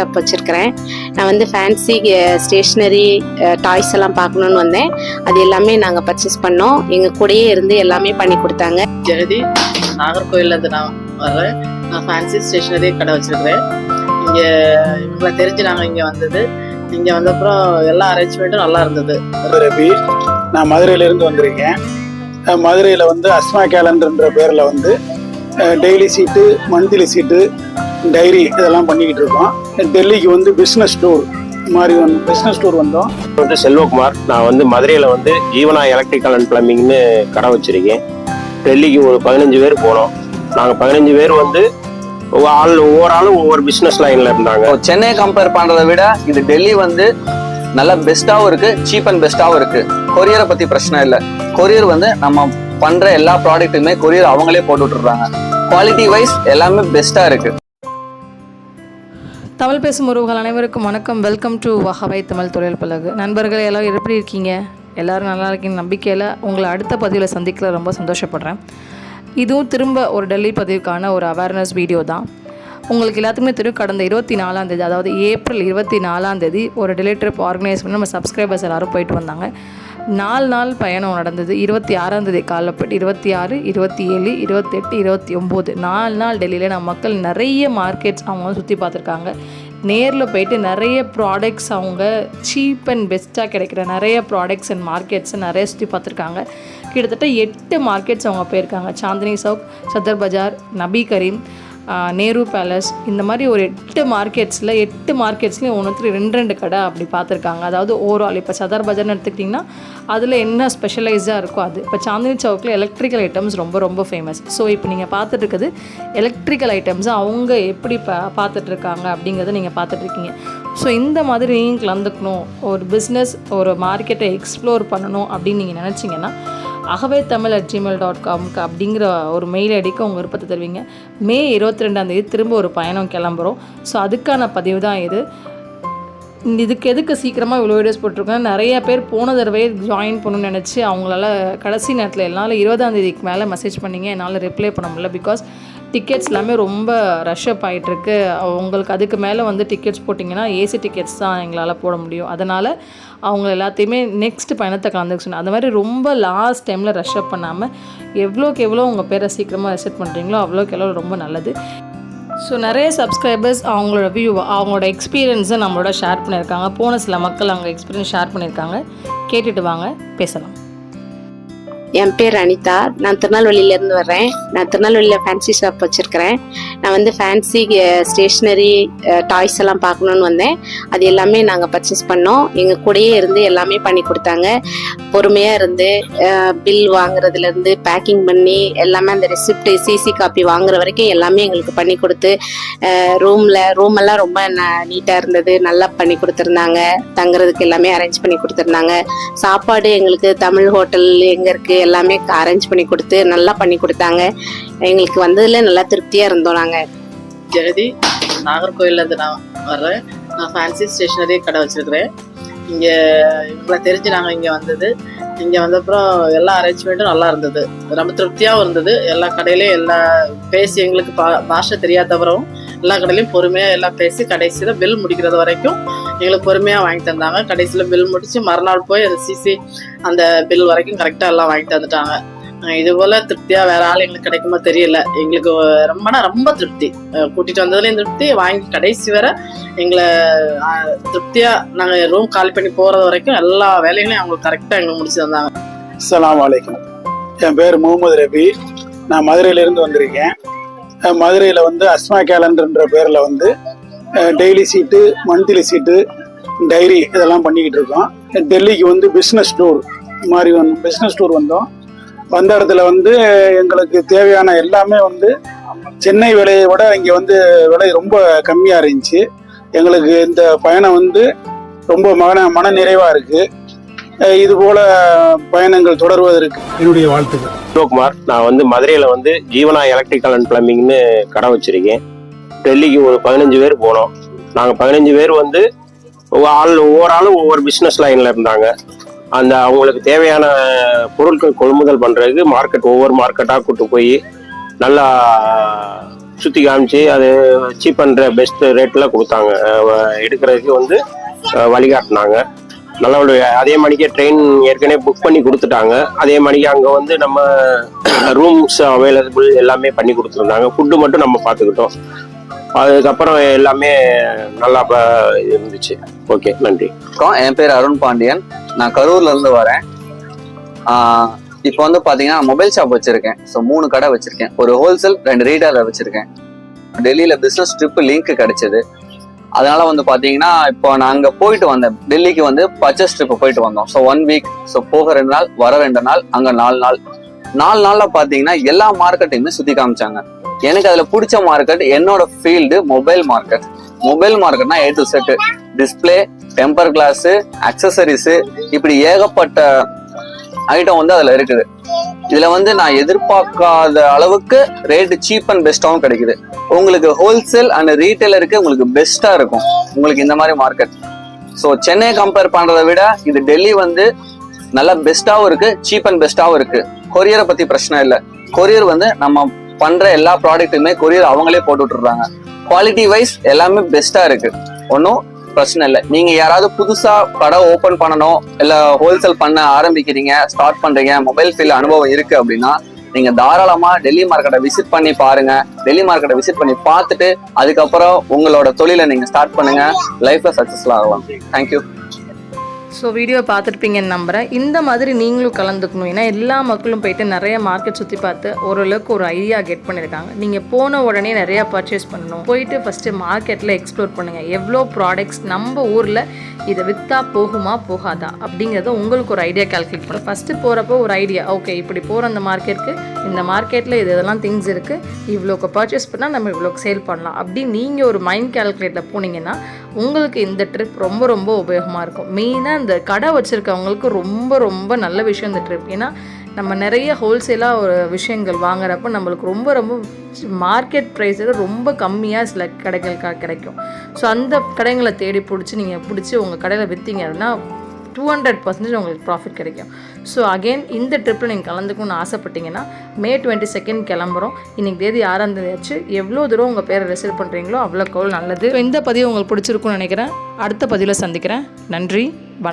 Shop வச்சுருக்கிறேன். நான் வந்து ஃபேன்சி ஸ்டேஷ்னரி டாய்ஸ் எல்லாம் பார்க்கணுன்னு வந்தேன். அது எல்லாமே நாங்கள் பர்ச்சேஸ் பண்ணோம். எங்கள் கூடயே இருந்து எல்லாமே பண்ணி கொடுத்தாங்க. ஜெகதி நாகர்கோயிலேருந்து நான் வர்றேன். நான் ஃபேன்சி ஸ்டேஷனரி கடை வச்சிருக்கிறேன். இங்கே இவங்களை தெரிஞ்சு நாங்கள் இங்கே வந்தது. இங்கே வந்தப்புறம் எல்லா அரேஞ்ச்மெண்ட்டும் நல்லா இருந்தது. ரபி நான் மதுரையிலேருந்து வந்திருக்கேன். மதுரையில் வந்து அஸ்மா கேலண்டர்ன்ற பேரில் வந்து டெய்லி சீட்டு மந்த்லி சீட்டு டைரி இதெல்லாம் பண்ணிக்கிட்டு இருக்கோம். டெல்லிக்கு வந்து பிஸ்னஸ் டூர் மாதிரி வந்து பிஸ்னஸ் டூர் வந்தோம். வந்து செல்வகுமார். நான் வந்து மதுரையில் வந்து ஜீவனா எலக்ட்ரிக்கல் அண்ட் பிளம்பிங்னு கடை வச்சிருக்கேன். டெல்லிக்கு ஒரு பதினஞ்சு பேர் போனோம். நாங்கள் பதினஞ்சு பேர் வந்து ஒவ்வொரு ஆள் ஒவ்வொரு ஆளும் ஒவ்வொரு பிஸ்னஸ் லைனில் இருந்தாங்க. சென்னை கம்பேர் பண்றதை விட இது டெல்லி வந்து நல்ல பெஸ்ட்டாகவும் இருக்கு சீப் அண்ட் பெஸ்ட்டாகவும் இருக்கு. கொரியரை பத்தி பிரச்சனை இல்லை. கொரியர் வந்து நம்ம பண்ற எல்லா ப்ராடக்ட்டுமே கொரியர் அவங்களே போட்டு விட்டுறாங்க குவாலிட்டி வைஸ் எல்லாமே பெஸ்ட்டா இருக்கு. தமிழ் பேசும் உறவுகள் அனைவருக்கும் வணக்கம். வெல்கம் டு வகவை தமிழ் தொழில் பழகு. நண்பர்களே எல்லோரும் எப்படி இருக்கீங்க? எல்லோரும் நல்லா இருக்கீங்க நம்பிக்கையில் உங்களை அடுத்த பதிவில் சந்திக்கல ரொம்ப சந்தோஷப்படுறேன். இதுவும் திரும்ப ஒரு டெல்லி பதிவுக்கான ஒரு அவேர்னஸ் வீடியோ தான். உங்களுக்கு எல்லாத்துக்குமே தெரியும் கடந்த இருபத்தி நாலாம் தேதி அதாவது ஏப்ரல் இருபத்தி நாலாம் தேதி ஒரு டெல்லி ட்ரிப் ஆர்கனைஸ் பண்ணி நம்ம சப்ஸ்கிரைபர்ஸ் எல்லாரும் போயிட்டு வந்தாங்க. நாலு நாள் பயணம் நடந்தது. இருபத்தி ஆறாம் தேதி இருபத்தி ஆறு இருபத்தி ஏழு இருபத்தெட்டு இருபத்தி ஒம்பது. நாலு நாள் டெல்லியில் நம்ம மக்கள் நிறைய மார்க்கெட்ஸ் அவங்க சுற்றி பார்த்துருக்காங்க. நேரில் போயிட்டு நிறைய ப்ராடக்ட்ஸ் அவங்க சீப் அண்ட் பெஸ்ட்டாக கிடைக்கிற நிறைய ப்ராடக்ட்ஸ் அண்ட் மார்க்கெட்ஸை நிறைய சுற்றி பார்த்துருக்காங்க. கிட்டத்தட்ட எட்டு மார்க்கெட்ஸ் அவங்க போயிருக்காங்க. சாந்தினி சவுக் சதர் பஜார் நபி கரீம் நேரு பேலஸ் இந்த மாதிரி ஒரு எட்டு மார்க்கெட்ஸில் எட்டு மார்க்கெட்ஸ்லேயும் ஒன்று ரெண்டு ரெண்டு கடை அப்படி பார்த்துருக்காங்க. அதாவது ஓவரால் இப்போ சதார் பஜார்னு எடுத்துக்கிட்டிங்கன்னா அதில் என்ன ஸ்பெஷலைஸாக இருக்கோ அது. இப்போ சாந்தினி சவுக்கில் எலக்ட்ரிக்கல் ஐட்டம்ஸ் ரொம்ப ரொம்ப ஃபேமஸ் ஸோ இப்போ நீங்கள் பார்த்துட்டு இருக்குது எலக்ட்ரிக்கல் ஐட்டம்ஸ் அவங்க எப்படி பா பார்த்துட்ருக்காங்க அப்படிங்கிறத நீங்கள் பார்த்துட்ருக்கீங்க ஸோ இந்த மாதிரி நீங்கள் கலந்துக்கணும். ஒரு பிஸ்னஸ் ஒரு மார்க்கெட்டை எக்ஸ்ப்ளோர் பண்ணணும் அப்படின்னு நீங்கள் நினச்சிங்கன்னா அகவே தமிழ் அட் ஜிமெயில் டாட் காம்க்கு அப்படிங்கிற ஒரு மெயில் ஐடிக்கு உங்கள் விருப்பத்தை தருவீங்க. மே இருபத்தி ரெண்டாந்தேதி திரும்ப ஒரு பயணம் கிளம்புறோம். ஸோ அதுக்கான பதிவு தான் இது. இதுக்கு எதுக்கு சீக்கிரமாக இவ்வளோ வீடியோஸ் போட்டிருக்கேன் நிறைய பேர் போன தடவை ஜாயின் பண்ணணும்னு நினச்சி அவங்களால கடைசி நேரத்தில் என்னால் இருபதாம் தேதிக்கு மேலே மெசேஜ் பண்ணிங்க. என்னால் ரிப்ளை பண்ண முடியல பிகாஸ் டிக்கெட்ஸ் எல்லாமே ரொம்ப ரஷ் அப் ஆகிட்டுருக்கு உங்களுக்கு அதுக்கு மேலே வந்து டிக்கெட்ஸ் போட்டிங்கன்னா ஏசி டிக்கெட்ஸ் தான் எங்களால் போட முடியும். அதனால் அவங்க எல்லாத்தையுமே நெக்ஸ்ட் பயணத்தை கலந்துக்க சொன்னேன். அந்த மாதிரி ரொம்ப லாஸ்ட் டைமில் ரஷ் அப் பண்ணாமல் எவ்வளோக்கு எவ்வளோ உங்கள் பேரை சீக்கிரமாக ரெசெட் பண்ணுறீங்களோ அவ்வளோக்கு எவ்வளோ ரொம்ப நல்லது. ஸோ நிறைய சப்ஸ்கிரைபர்ஸ் அவங்களோட வியூ அவங்களோட எக்ஸ்பீரியன்ஸை நம்மளோட ஷேர் பண்ணியிருக்காங்க. போன சில மக்கள் அவங்க எக்ஸ்பீரியன்ஸ் ஷேர் பண்ணியிருக்காங்க. கேட்டுட்டு வாங்க பேசலாம். என் பேர் அனிதா. நான் திருநெல்வேலியிலேருந்து வர்றேன். நான் திருநெல்வேலியில் ஃபேன்சி ஷாப் வச்சுருக்கிறேன். நான் வந்து ஃபேன்சி ஸ்டேஷ்னரி டாய்ஸ் எல்லாம் பார்க்கணுன்னு வந்தேன். அது எல்லாமே நாங்கள் பர்ச்சேஸ் பண்ணோம். எங்கள் கூடயே இருந்து எல்லாமே பண்ணி கொடுத்தாங்க. பொறுமையாக இருந்து பில் வாங்குறதுலேருந்து பேக்கிங் பண்ணி எல்லாமே அந்த ரெசிப்ட் சிசி காப்பி வாங்குற வரைக்கும் எல்லாமே எங்களுக்கு பண்ணி கொடுத்து ரூமில் ரூம் எல்லாம் ரொம்ப நீட்டாக இருந்தது. நல்லா பண்ணி கொடுத்துருந்தாங்க. தங்குறதுக்கு எல்லாமே அரேஞ்ச் பண்ணி கொடுத்துருந்தாங்க. சாப்பாடு எங்களுக்கு தமிழ் ஹோட்டல் எங்கே இருக்குது எல்லாமே அரேஞ்ச் பண்ணி கொடுத்து நல்லா பண்ணி கொடுத்தாங்க. எங்களுக்கு வந்ததில் நல்லா திருப்தியாக இருந்தோம் நாங்கள் ஜெகதி நாகர்கோயிலேருந்து நான் வர்றேன். நான் ஃபேன்சி ஸ்டேஷனரி கடை வச்சிருக்கிறேன். இங்கே இவங்களை தெரிஞ்சு நாங்கள் இங்கே வந்தது. இங்கே வந்தப்புறம் எல்லா அரேஞ்ச்மெண்ட்டும் நல்லா இருந்தது. ரொம்ப திருப்தியாகவும் இருந்தது. எல்லா கடையிலையும் எல்லா பேசி எங்களுக்கு பா பாஷை தெரியாதவரும் எல்லா கடையிலையும் பொறுமையாக எல்லாம் பேசி கடைசியில் பில் முடிக்கிறது வரைக்கும் எங்களுக்கு பொறுமையாக வாங்கி தந்தாங்க. கடைசியில் பில் முடிச்சு மறுநாள் போய் அந்த சிசி அந்த பில் வரைக்கும் கரெக்டாக எல்லாம் வாங்கி தந்துட்டாங்க. இது போல திருப்தியாக வேற ஆள் எங்களுக்கு கிடைக்குமா தெரியல. எங்களுக்கு ரொம்பனா ரொம்ப திருப்தி. கூட்டிட்டு வந்ததுலயும் திருப்தி. வாங்கி கடைசி வர எங்களை திருப்தியா நாங்க ரூம் காலி பண்ணி போறது வரைக்கும் எல்லா வேலைகளையும் அவங்களுக்கு கரெக்டா எங்களுக்கு முடிச்சு தந்தாங்க. அஸ்லாம் வலைக்கம் என் பேர் முகமது ரபி. நான் மதுரையிலேருந்து வந்திருக்கேன். மதுரையில் வந்து அஸ்மா கேலண்டர்ன்ற பேரில் வந்து டெய்லி சீட்டு மந்த்லி சீட்டு டைரி இதெல்லாம் பண்ணிக்கிட்டு இருக்கோம். டெல்லிக்கு வந்து பிஸ்னஸ் டூர் மாதிரி வந்து பிஸ்னஸ் டூர் வந்தோம். வந்த இடத்துல வந்து எங்களுக்கு தேவையான எல்லாமே வந்து சென்னை விலையை விட இங்கே வந்து விலை ரொம்ப கம்மியாக இருந்துச்சு. எங்களுக்கு இந்த பயணம் வந்து ரொம்ப மன மன நிறைவாக இருக்குது இது போல பயணங்கள் தொடர்வதற்கு. என்னுடைய வாழ்த்துக்கள். செல்வகுமார் நான் வந்து மதுரையில் வந்து ஜீவனா எலக்ட்ரிக்கல் அண்ட் பிளம்பிங்னு கடை வச்சிருக்கேன். டெல்லிக்கு ஒரு பதினஞ்சு பேர் போனோம். நாங்கள் பதினஞ்சு பேர் வந்து ஆள் ஒவ்வொரு ஆளும் ஒவ்வொரு பிஸ்னஸ் லைனில் இருந்தாங்க. அந்த அவங்களுக்கு தேவையான பொருட்கள் கொள்முதல் பண்ணுறதுக்கு மார்க்கெட் ஒவ்வொரு மார்க்கெட்டாக கூட்டு போய் நல்லா சுற்றி காமிச்சு அது சீப் பண்ணுற பெஸ்ட் ரேட்டில் கொடுத்தாங்க. எடுக்கிறதுக்கு வந்து வழிகாட்டினாங்க. நல்ல அதே மணிக்கே ட்ரெயின் ஏற்கனவே புக் பண்ணி கொடுத்துட்டாங்க. அதே மணிக்கு அங்கே வந்து நம்ம ரூம்ஸ் அவைலபிள் எல்லாமே பண்ணி கொடுத்துருந்தாங்க. ஃபுட்டு மட்டும் நம்ம பார்த்துக்கிட்டோம். அதுக்கப்புறம் எல்லாமே நல்லா இருந்துச்சு. ஓகே நன்றி. என் பேர் அருண் பாண்டியன். நான் கரூர்ல இருந்து வரேன். இப்போ வந்து பாத்தீங்கன்னா மொபைல் ஷாப் வச்சிருக்கேன். ஸோ மூணு கடை வச்சிருக்கேன். ஒரு ஹோல்சேல் ரெண்டு ரீடேலர் வச்சிருக்கேன். டெல்லியில பிசினஸ் ட்ரிப் லிங்க் கிடைச்சது. அதனால வந்து பாத்தீங்கன்னா இப்போ நான் போயிட்டு வந்தேன். டெல்லிக்கு வந்து பர்ச்சேஸ் ட்ரிப் போயிட்டு வந்தோம். ஸோ ஒன் வீக் ஸோ போக ரெண்டு நாள் வர ரெண்டு நாள் அங்க நாலு நாள். நாலு நாள்ல பாத்தீங்கன்னா எல்லா மார்க்கெட்டையுமே சுத்தி காமிச்சாங்க. எனக்கு அதுல பிடிச்ச மார்க்கெட் என்னோட field mobile market mobile மார்க்கெட்னா A to zed display temper glass accessories இப்படி ஏகப்பட்ட ஐட்டம் வந்து அதில் இருக்குது. இதில் வந்து நான் எதிர்பார்க்காத அளவுக்கு ரேட்டு சீப் அண்ட் பெஸ்ட்டாகவும் கிடைக்குது. உங்களுக்கு ஹோல்சேல் அண்ட் ரீட்டைலருக்கு உங்களுக்கு பெஸ்ட்டாக இருக்கும். உங்களுக்கு இந்த மாதிரி மார்க்கெட் ஸோ சென்னையை கம்பேர் பண்ணுறதை விட இது டெல்லி வந்து நல்லா பெஸ்ட்டாகவும் இருக்குது சீப் அண்ட் பெஸ்ட்டாகவும் இருக்குது கொரியரை பற்றி பிரச்சனை இல்லை. கொரியர் வந்து நம்ம பண்ற எல்லா ப்ராடக்ட்டுமே கொரியர் அவங்களே போட்டு விட்டுறாங்க குவாலிட்டி வைஸ் எல்லாமே பெஸ்டா இருக்கு. ஒன்றும் பிரச்சனை இல்லை. நீங்க யாராவது புதுசா கடை ஓபன் பண்ணணும் இல்ல ஹோல்சேல் பண்ண ஆரம்பிக்கிறீங்க ஸ்டார்ட் பண்றீங்க மொபைல் ஃபீல் அனுபவம் இருக்கு அப்படின்னா நீங்க தாராளமா டெல்லி மார்க்கெட்டை விசிட் பண்ணி பாருங்க. டெல்லி மார்க்கெட்டை விசிட் பண்ணி பார்த்துட்டு அதுக்கப்புறம் உங்களோட தொழிலை நீங்க ஸ்டார்ட் பண்ணுங்க. லைஃப்ல சக்சஸ்ஃபுல் ஆகலாம். தேங்க்யூ ஸோ வீடியோ பார்த்துருப்பீங்கன்னு நம்புகிறேன் இந்த மாதிரி நீங்களும் கலந்துக்கணும். ஏன்னா எல்லா மக்களும் போயிட்டு நிறைய மார்க்கெட் சுற்றி பார்த்து ஓரளவுக்கு ஒரு ஐடியா கெட் பண்ணியிருக்காங்க. நீங்கள் போன உடனே நிறையா பர்ச்சேஸ் பண்ணணும். போயிட்டு ஃபஸ்ட்டு மார்க்கெட்டில் எக்ஸ்ப்ளோர் பண்ணுங்கள் எவ்வளோ ப்ராடக்ட்ஸ் நம்ம ஊரில் இதை விற்றா போகுமா போகாதா? அப்படிங்கிறத உங்களுக்கு ஒரு ஐடியா கால்குலேட் பண்ணும். ஃபஸ்ட்டு போகிறப்போ ஒரு ஐடியா ஓகே இப்படி போகிற அந்த மார்க்கெட்டுக்கு இந்த மார்க்கெட்டில் இது இதெல்லாம் திங்ஸ் இருக்குது இவ்வளோக்கு பர்ச்சேஸ் பண்ணால் நம்ம இவ்வளோக்கு சேல் பண்ணலாம். அப்படி நீங்கள் ஒரு மைண்ட் கால்குலேட்டில் போனீங்கன்னா உங்களுக்கு இந்த ட்ரிப் ரொம்ப ரொம்ப உபயோகமாக இருக்கும். மெயினாக இந்த கடை வச்சுருக்கவங்களுக்கு ரொம்ப ரொம்ப நல்ல விஷயம் இந்த ட்ரிப் ஏன்னா நம்ம நிறைய ஹோல்சேலாக ஒரு விஷயங்கள் வாங்குறப்ப நம்மளுக்கு ரொம்ப ரொம்ப மார்க்கெட் ப்ரைஸில் ரொம்ப கம்மியாக சில கடைகளுக்காக கிடைக்கும். ஸோ அந்த கடைகளை தேடி பிடிச்சி நீங்கள் பிடிச்சி உங்கள் கடையில் விற்றீங்க அப்படின்னா டூ ஹண்ட்ரட் பர்சன்டேஜ் உங்களுக்கு ப்ராஃபிட் கிடைக்கும். ஸோ அகெயின் இந்த ட்ரிப்பில் நீங்கள் கலந்துக்கணும்னு ஆசைப்பட்டீங்கன்னா மே டுவெண்ட்டி செகண்ட் கிளம்புறோம். இன்னைக்கு தேதி ஆறாம் தேதி ஆச்சு. எவ்வளோ தூரம் உங்கள் பேரை ரிசீவ் பண்ணுறீங்களோ அவ்வளோ கவுல் நல்லது. இந்த பதிவு உங்களுக்கு பிடிச்சிருக்கும்னு நினைக்கிறேன். அடுத்த பதிவில் சந்திக்கிறேன். நன்றி. வணக்கம்.